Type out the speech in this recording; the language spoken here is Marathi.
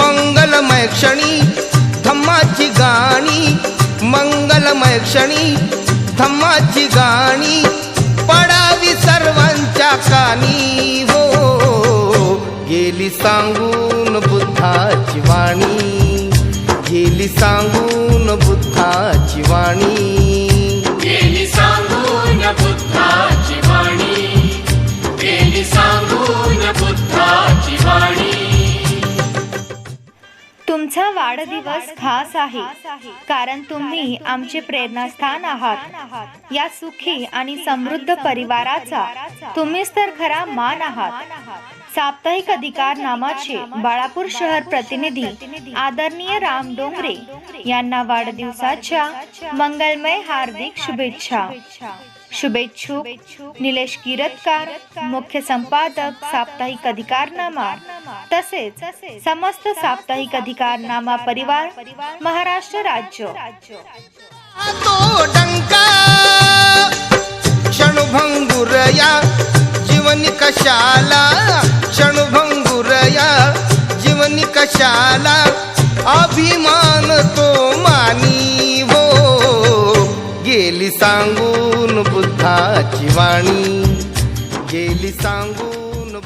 मंगलमय क्षणी धम्माची गाणी. मंगलमय क्षणी धम्माची गाणी. पडावी सर्वांच्या कानी. हो गेली सांगून बुद्धाची वाणी. गेली सांगून बुद्धाची वाणी. तुमचा वाढदिवस खास आहे. कारण तुम्ही आमचे प्रेरणास्थान आहात. या सुखी आणि समृद्ध परिवाराचा तुम्हीच तर खरा मान आहात. साप्ताहिक अधिकार नामाचे बाळापूर शहर प्रतिनिधी आदरणीय राम डोंगरे यांना वाढदिवसाच्या मंगलमय हार्दिक शुभेच्छा. शुभेच्छुक. निलेश किरतकार मुख्य संपादक साप्ताहिक अधिकारनामा. तसेच समस्त साप्ताहिक अधिकारनामा परिवार महाराष्ट्र राज्य. तो क्षणभंगुरया जीवनी कशाला क्षणभंगुरया जीवनी कशाला अभिमान तो मानी हो गेली सांगून बुद्धाची वाणी गेली सांगून